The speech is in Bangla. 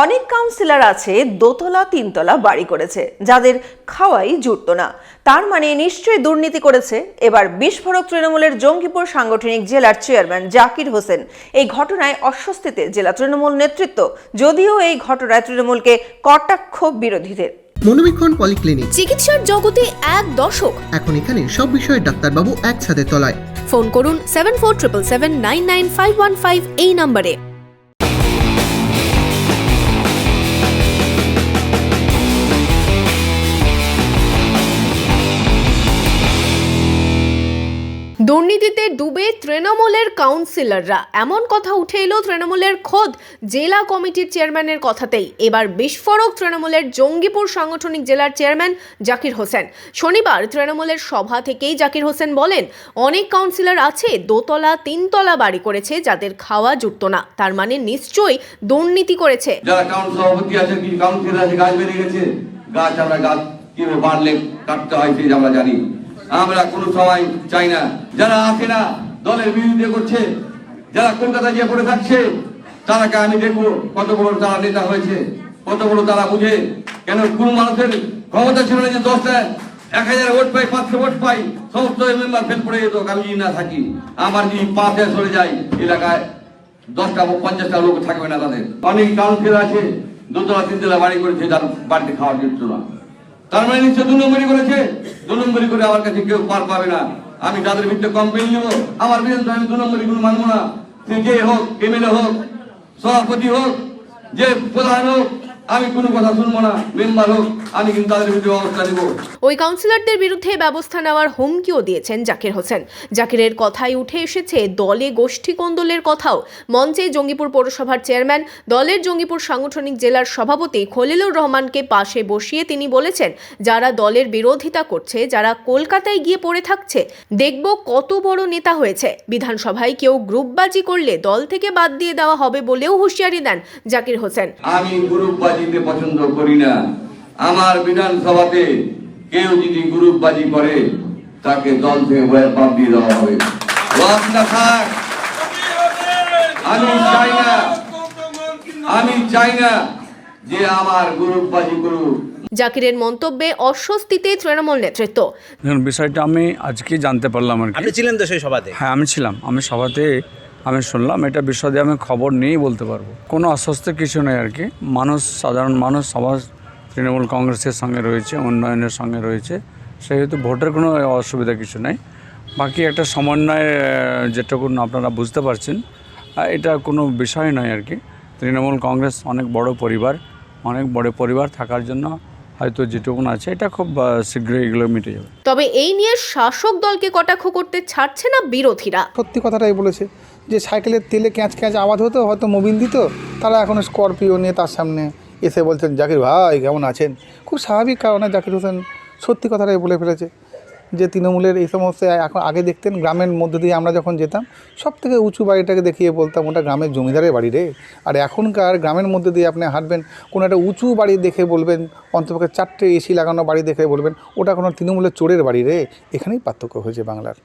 অনেক কাউন্সিলর আছে দোতলা তিনতলা বাড়ি করেছে যাদের খাওয়াই জুটত না। তার মানে নিশ্চয়ই দুর্নীতি করেছে। এবার বিস্ফোরক তৃণমূলের জঙ্গিপুর সাংগঠনিক জেলার চেয়ারম্যান জাকির হোসেন এই ঘটনায় অস্বস্তিতে জেলা তৃণমূল নেতৃত্ব যদিও এই ঘটনায় তৃণমূলকে কটাক্ষ বিরোধীদের। মনোবীক্ষণ পলিক্লিনিক চিকিৎসার জগতে এক দশক। এখন এখানে সব বিষয়ে ডাক্তারবাবু একসাথে তলায়। ফোন করুন seven four triple seven nine nine five one five এই নম্বরে। দুর্নীতিতে ডুবে তৃণমূলের কাউন্সিলররা। এমন কথা উঠে এলো তৃণমূলের খোদ জেলা কমিটির চেয়ারম্যানের কথাতেই। এবার বিস্ফোরক তৃণমূলের জঙ্গিপুর সাংগঠনিক জেলার চেয়ারম্যান জাকির হোসেন। শনিবার তৃণমূলের সভা থেকেই জাকির হোসেন বলেন, অনেক কাউন্সিলর আছে, দোতলা, তিনতলা বাড়ি করেছে, যাদের খাওয়া জুটতো না। তার মানে নিশ্চয়ই দুর্নীতি করেছে। যারা আছে, কি কাউন্সিল আছে, গাছ বেরিয়ে গেছে? গাছ আমরা গাছ কীভাবে বাড়লে কাটতে হয়, সেই আমরা জানি। আমরা কোনো সময় চাই না। যারা আসে না, দলের বিরুদ্ধে করছে, যারা কলকাতায় গিয়ে পড়ে থাকছে, তারাকে আমি দেখব কত বড় তারা নেতা হয়েছে, কত বড় তারা বুঝে। কেন কোন মানুষের ক্ষমতা ছিল না যে দশটা এক হাজার ভোট পাই পাঁচশো ভোট পাই সমস্ত মেম্বার ফেল পড়ে যেত, আমি যদি না থাকি, আমার যদি পাঁচে সরে যাই এলাকায়, দশটা পঞ্চাশটা লোক থাকবে না তাদের। অনেক কাউন্সিল আছে, দোতলা তিনতলা বাড়ি করেছে যার বাড়িতে খাওয়ার জন্য। তার মানে নিশ্চয় দু নম্বরই করেছে দু করে আমার কাছে কেউ পার পাবে না। আমি তাদের বিরুদ্ধে কমপ্লেন নিব, আমার বিরুদ্ধে আমি দু নম্বরই কোনো মানবো না। সে যে হোক এমএলএ হোক, সভাপতি হোক, যে প্রধান হোক আমি কোনো কথা শুনব না মেম্বার হোক আমি কিন্তু তাদের বিরুদ্ধে ব্যবস্থা নেব। ওই কাউন্সিলরদের বিরুদ্ধে ব্যবস্থা নেওয়ার হুমকিও দিয়েছেন জাকির হোসেন। জাকিরের কথাই উঠে এসেছে দলে গোষ্ঠী কোন্দলের কথাও। মঞ্চে জঙ্গিপুর পৌরসভার চেয়ারম্যান দলের জঙ্গিপুর সাংগঠনিক জেলার সভাপতি খলিলুর রহমানকে পাশে বসিয়ে তিনি বলেছেন যারা দলের বিরোধিতা করছে যারা কলকাতায় গিয়ে পড়ে থাকছে দেখব কত বড় নেতা হয়েছে। বিধানসভায় কেউ গ্রুপবাজি করলে দল থেকে বাদ দিয়ে দেওয়া হবে বলেও হুঁশিয়ারি দেন জাকির হোসেন। আমি গ্রুপবাজিতে পছন্দ করি না। আমার বিধানসভাতে কেউ যদি গ্রুপবাজি করে তাকে দল থেকে বাদ দিয়ে দেওয়া হবে। না থাক। আমি চাই না আমি চাই না যে আমার গ্রুপবাজি করুক। জাকিরের মন্তব্যে অস্বস্তিতে তৃণমূল নেতৃত্ব। দেখুন বিষয়টা আমি আজকে জানতে পারলাম আর কি। আপনি ছিলেন তো সেই সভাতে? হ্যাঁ আমি ছিলাম। আমি সভাতে আমি শুনলাম এটা বিষয়ে আমি খবর নিয়েই বলতে পারব। কোনো অস্বস্তি কিছু নেই আর কি। মানুষ সাধারণ মানুষ সবার তৃণমূল কংগ্রেসের সঙ্গে রয়েছে উন্নয়নের সঙ্গে রয়েছে। সেহেতু ভোটের কোনো অসুবিধা কিছু নেই। বাকি একটা সমন্বয় আহ, যেটুকু আপনারা বুঝতে পারছেন এটা কোনো বিষয় নয় আর কি। তৃণমূল কংগ্রেস অনেক বড় পরিবার অনেক বড় পরিবার থাকার জন্য হয়তো যেটুকুন আছে এটা খুব শীঘ্রই এগুলো মিটে যাবে। তবে এই নিয়ে শাসক দলকে কটাক্ষ করতে ছাড়ছে না বিরোধীরা? সত্যি কথাটাই বলেছে। যে সাইকেলের তেলে ক্যাঁচ ক্যাঁচ আওয়াজ হতো, হয়তো মোবিল দিত, তারা এখন স্করপিও নিয়ে তার সামনে এসে বলছেন, জাকির ভাই, কেমন আছেন? খুব স্বাভাবিক কারণে জাকির হোসেন সত্যি কথাটাই বলে ফেলেছে যে তৃণমূলের এই সমস্ত এখন আগে দেখতেন গ্রামের মধ্যে দিয়ে আমরা যখন যেতাম সব থেকে উঁচু বাড়িটাকে দেখিয়ে বলতাম, ওটা গ্রামের জমিদারের বাড়ি রে। আর এখনকার গ্রামের মধ্যে দিয়ে আপনি হাঁটবেন, কোনো একটা উঁচু বাড়ি দেখে বলবেন, অন্তপক্ষে চারটে এসি লাগানো বাড়ি দেখে বলবেন, ওটা কোনো তৃণমূলের চোরের বাড়ি রে। এখানেই পার্থক্য হয়েছে বাংলার।